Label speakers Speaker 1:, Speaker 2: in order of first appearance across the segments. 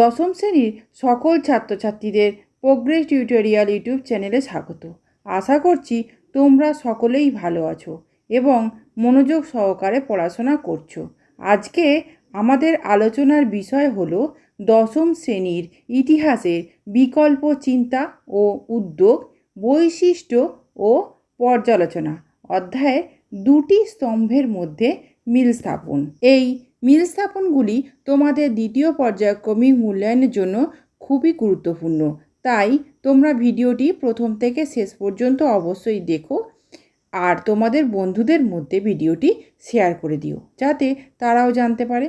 Speaker 1: দশম শ্রেণির সকল ছাত্রছাত্রীদের প্রোগ্রেস টিউটোরিয়াল ইউটিউব চ্যানেলে স্বাগত। আশা করছি তোমরা সকলেই ভালো আছো এবং মনোযোগ সহকারে পড়াশোনা করছ। আজকে আমাদের আলোচনার বিষয় হলো দশম শ্রেণির ইতিহাসের বিকল্প চিন্তা ও উদ্যোগ, বৈশিষ্ট্য ও পর্যালোচনা। অধ্যায়ে দুটি স্তম্ভের মধ্যে মিল স্থাপন। এই মিল স্থাপনগুলি তোমাদের দ্বিতীয় পর্যায়ক্রমিক মূল্যায়নের জন্য খুবই গুরুত্বপূর্ণ। তাই তোমরা ভিডিওটি প্রথম থেকে শেষ পর্যন্ত অবশ্যই দেখো আর তোমাদের বন্ধুদের মধ্যে ভিডিওটি শেয়ার করে দিও, যাতে তারাও জানতে পারে।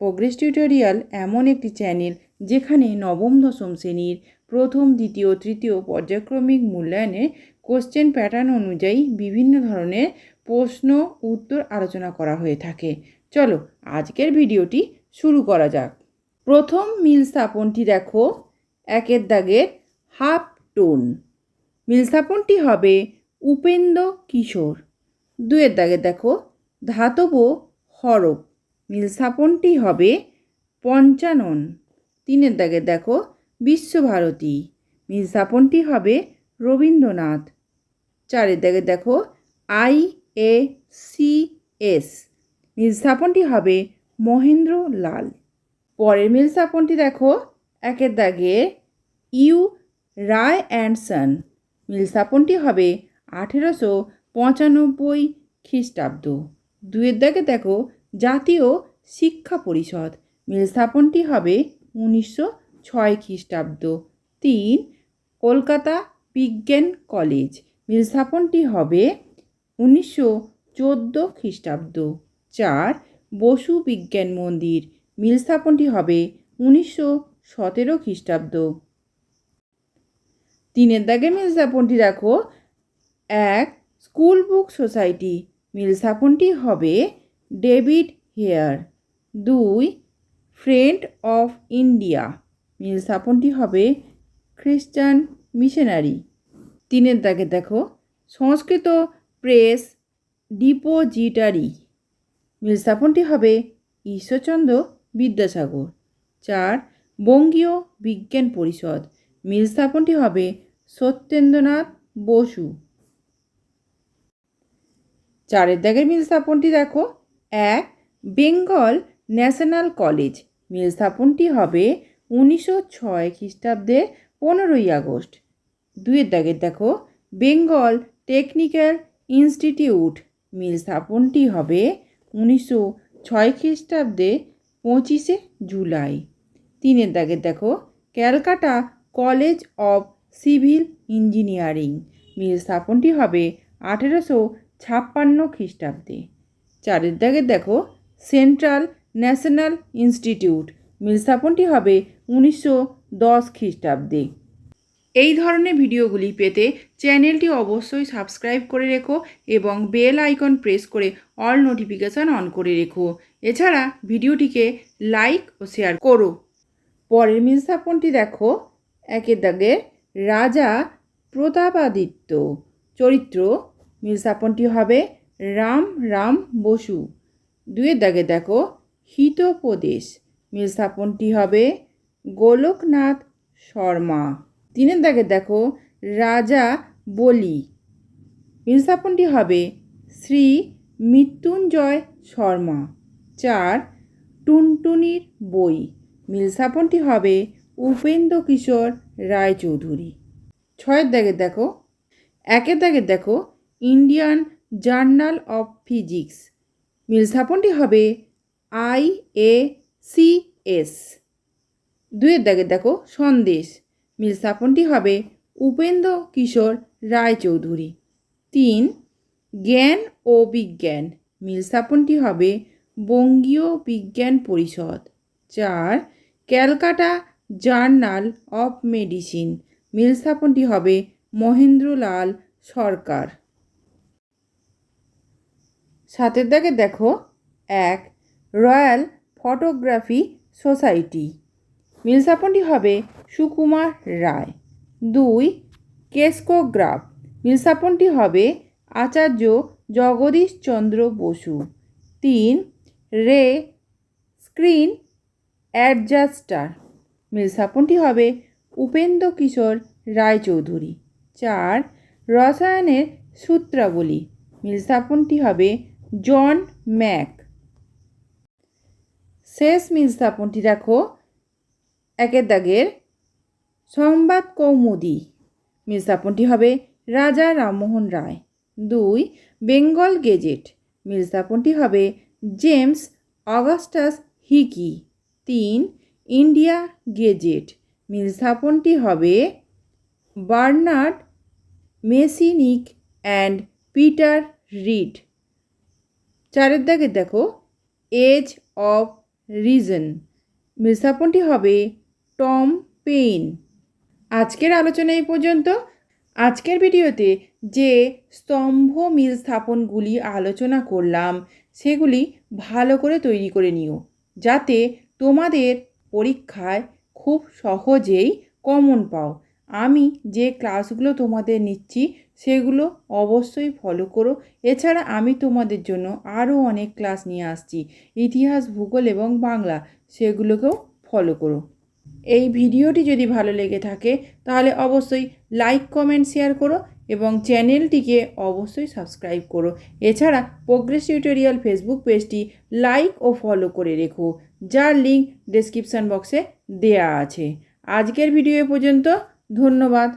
Speaker 1: প্রোগ্রেস টিউটোরিয়াল এমন একটি চ্যানেল যেখানে নবম, দশম শ্রেণির প্রথম, দ্বিতীয়, তৃতীয় পর্যায়ক্রমিক মূল্যায়নে কোশ্চেন প্যাটার্ন অনুযায়ী বিভিন্ন ধরনের প্রশ্ন, উত্তর আলোচনা করা হয়ে থাকে। চলো, আজকের ভিডিওটি শুরু করা যাক। প্রথম মিল স্থাপনটি দেখো, একের দাগের হাফ টোন। মিল স্থাপনটি হবে উপেন্দ্র কিশোর। দুয়ের দাগে দেখো, ধাতব হরফ। মিল স্থাপনটি হবে পঞ্চানন। তিনের দাগে দেখো, বিশ্বভারতী। মিল স্থাপনটি হবে রবীন্দ্রনাথ। চারের দাগে দেখো, আই এ সি এস। মিল স্থাপনটি হবে মহেন্দ্র লাল। পরের মিল স্থাপনটি দেখো, একের দাগে ইউ রায় অ্যান্ড সন। মিল স্থাপনটি হবে আঠেরোশো পঁচানব্বই খ্রিস্টাব্দ। দুয়ের দাগে দেখো, জাতীয় শিক্ষা পরিষদ। মিল স্থাপনটি হবে উনিশশো ছয় খ্রিস্টাব্দ। তিন, কলকাতা বিজ্ঞান কলেজ। মিল স্থাপনটি হবে উনিশশো চোদ্দ খ্রিস্টাব্দ। চার বসু বিজ্ঞান মন্দির। মিল স্থাপনটি হবে উনিশশো সতেরো খ্রিস্টাব্দ। তিনের দাগে মিল স্থাপনটি দেখো এক স্কুল বুক সোসাইটি। মিল স্থাপনটি হবে ডেভিড হেয়ার। দুই ফ্রেন্ড অফ ইন্ডিয়া। মিল স্থাপনটি হবে খ্রিস্টান মিশনারি। তিনের দাগে দেখো, সংস্কৃত প্রেস ডিপোজিটারি। স্থাপনটি হবে ঈশ্বরচন্দ্র বিদ্যাসাগর। চার, বঙ্গীয় বিজ্ঞান পরিষদ। মিল স্থাপনটি হবে সত্যেন্দ্রনাথ বসু। চারের দাগের মিল স্থাপনটি দেখো। এক, বেঙ্গল ন্যাশনাল কলেজ। মিল স্থাপনটি হবে উনিশশো ছয় খ্রিস্টাব্দে পনেরোই আগস্ট। দুইয়ের দাগের দেখো। Bengal technical institute. মিল স্থাপনটি হবে উনিশশো ছয় খ্রিস্টাব্দে পঁচিশে জুলাই। তিনের দাগের দেখো, Calcutta college of civil engineering. মিল স্থাপনটি হবে আঠেরোশো ছাপ্পান্ন খ্রিস্টাব্দে। চারের দাগের দেখো, সেন্ট্রাল ন্যাশনাল ইনস্টিটিউট। মিল স্থাপনটি হবে উনিশশো দশ খ্রিস্টাব্দে। এই ধরনের ভিডিওগুলি পেতে চ্যানেলটি অবশ্যই সাবস্ক্রাইব করে রেখো এবং বেল আইকন প্রেস করে অল নোটিফিকেশান অন করে রেখো। এছাড়া ভিডিওটিকে লাইক ও শেয়ার করো। পরের মিল স্থাপনটি দেখো। একের দাগে রাজা প্রতাপাদিত্য। চরিত্র মিল স্থাপনটি হবে রাম রাম বসু। দুয়ের দাগে দেখো, হিতোপদেশ। মিল স্থাপনটি হবে গোলকনাথ শর্মা। তিনের দাগে দেখো, রাজা বলি। বিনস্থাপনটি হবে শ্রী মৃত্যুঞ্জয় শর্মা। চার, টুনটুনির বই। মিল স্থাপনটি হবে উপেন্দ্র কিশোর রায়চৌধুরী। ছয়ের দাগে দেখো। একের দাগে দেখো, ইন্ডিয়ান জার্নাল অফ ফিজিক্স। মিল স্থাপনটি হবে আই এ সি এস। দুয়ের দাগে দেখো, সন্দেশ। মিল স্থাপনটি হবে উপেন্দ্র কিশোর রায়চৌধুরী। তিন, জ্ঞান ও বিজ্ঞান। মিল স্থাপনটি হবে বঙ্গীয় বিজ্ঞান পরিষদ। চার, ক্যালকাটা জার্নাল অফ মেডিসিন। মিল স্থাপনটি হবে মহেন্দ্রলাল সরকার। সাতের দাগে দেখো, এক, রয়্যাল ফটোগ্রাফি সোসাইটি। মিল স্থাপনটি হবে সুকুমার রায়। দুই, কেস্কোগ্রাফ। মিল স্থাপনটি হবে আচার্য জগদীশ চন্দ্র বসু। তিন, রে স্ক্রিন অ্যাডজাস্টার। মিল স্থাপনটি হবে উপেন্দ্র কিশোর রায়চৌধুরী। চার, রসায়নের সূত্রাবলী। মিল স্থাপনটি হবে জন ম্যাক। শেষ মিল স্থাপনটি দেখো। একের দাগের সংবাদ কৌমুদি। মিল স্থাপনটি হবে রাজা রামমোহন রায়। দুই, বেঙ্গল গেজেট। মিল স্থাপনটি হবে জেমস অগাস্টাস হিকি। তিন, ইন্ডিয়া গেজেট। মিল স্থাপনটি হবে বার্নার্ড মেসিনিক অ্যান্ড পিটার রিড। চারের দাগে দেখো, এজ অফ রিজন। মিল স্থাপনটি হবে টম পেইন। আজকের আলোচনা এই পর্যন্ত। আজকের ভিডিওতে যে স্তম্ভ মিল স্থাপনগুলি আলোচনা করলাম, সেগুলি ভালো করে তৈরি করে নিও, যাতে তোমাদের পরীক্ষায় খুব সহজেই কমন পাও। আমি যে ক্লাসগুলো তোমাদের নিচ্ছি, সেগুলো অবশ্যই ফলো করো। এছাড়া আমি তোমাদের জন্য আরও অনেক ক্লাস নিয়ে আসছি, ইতিহাস, ভূগোল এবং বাংলা, সেগুলোকেও ফলো করো। এই ভিডিওটি যদি ভালো লেগে থাকে, তাহলে অবশ্যই লাইক, কমেন্ট, শেয়ার করো এবং চ্যানেলটিকে অবশ্যই সাবস্ক্রাইব করো। এছাড়া প্রোগ্রেস টিউটোরিয়াল ফেসবুক পেজটি লাইক ও ফলো করে রেখো, যার লিঙ্ক ডেসক্রিপশান বক্সে দেয়া আছে। আজকের ভিডিও পর্যন্ত, ধন্যবাদ।